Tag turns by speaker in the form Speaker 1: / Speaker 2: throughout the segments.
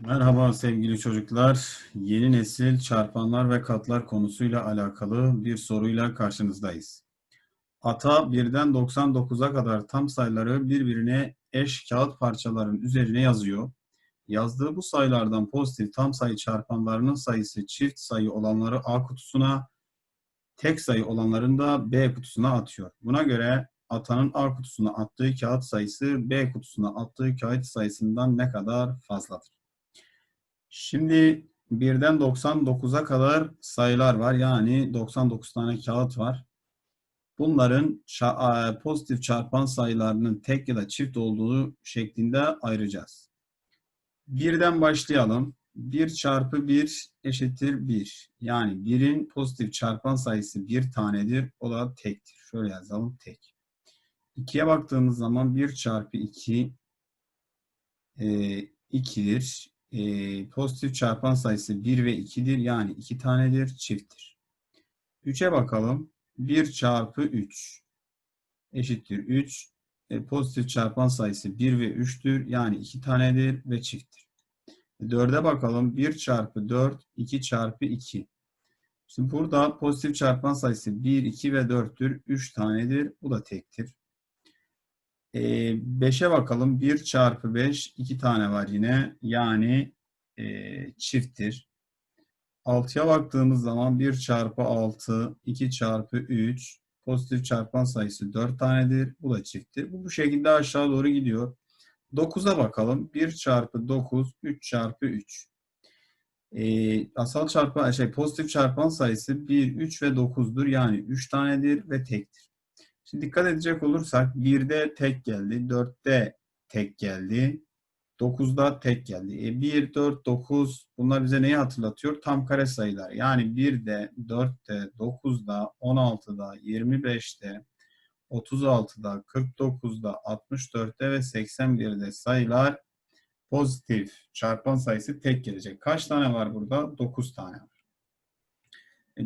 Speaker 1: Merhaba sevgili çocuklar. Yeni nesil çarpanlar ve katlar konusuyla alakalı bir soruyla karşınızdayız. Ata birden 99'a kadar tam sayıları birbirine eş kağıt parçaların üzerine yazıyor. Yazdığı bu sayılardan pozitif tam sayı çarpanlarının sayısı çift sayı olanları A kutusuna, tek sayı olanların da B kutusuna atıyor. Buna göre Ata'nın A kutusuna attığı kağıt sayısı B kutusuna attığı kağıt sayısından ne kadar fazladır? Şimdi birden 99'a kadar sayılar var. Yani 99 tane kağıt var. Bunların pozitif çarpan sayılarının tek ya da çift olduğu şeklinde ayıracağız. Birden başlayalım. 1 çarpı 1 eşittir 1. Yani 1'in pozitif çarpan sayısı 1 tanedir. O da tektir. Şöyle yazalım tek. 2'ye baktığımız zaman 1 çarpı 2 e, 2'dir. E, pozitif çarpan sayısı 1 ve 2'dir. Yani 2 tanedir, çifttir. 3'e bakalım. 1 çarpı 3 eşittir 3. E, pozitif çarpan sayısı 1 ve 3'tür. Yani 2 tanedir ve çifttir. 4'e bakalım. 1 çarpı 4, 2 çarpı 2. Şimdi burada pozitif çarpan sayısı 1, 2 ve 4'tür. 3 tanedir. Bu da tektir. 5'e bakalım. 1 çarpı 5, 2 tane var yine. Yani e, çifttir. 6'ya baktığımız zaman 1 çarpı 6, 2 çarpı 3, pozitif çarpan sayısı 4 tanedir. Bu da çifttir. Bu bu şekilde aşağı doğru gidiyor. 9'a bakalım. 1 çarpı 9, 3 çarpı 3. E, asal çarpan, şey pozitif çarpan sayısı 1, 3 ve 9'dur. Yani 3 tanedir ve tektir. Şimdi dikkat edecek olursak 1'de tek geldi, 4'te tek geldi, 9'da tek geldi. E 1, 4, 9 bunlar bize neyi hatırlatıyor? Tam kare sayılar. Yani 1'de, 4'te, 9'da, 16'da, 25'te, 36'da, 49'da, 64'te ve 81'de sayılar pozitif çarpan sayısı tek gelecek. Kaç tane var burada? 9 tane var.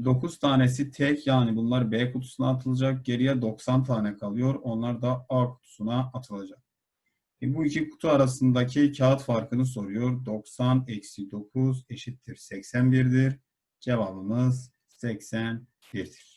Speaker 1: 9 tanesi tek yani bunlar B kutusuna atılacak. Geriye 90 tane kalıyor. Onlar da A kutusuna atılacak. E bu iki kutu arasındaki kağıt farkını soruyor. 90 eksi 9 eşittir 81'dir. Cevabımız 81'dir.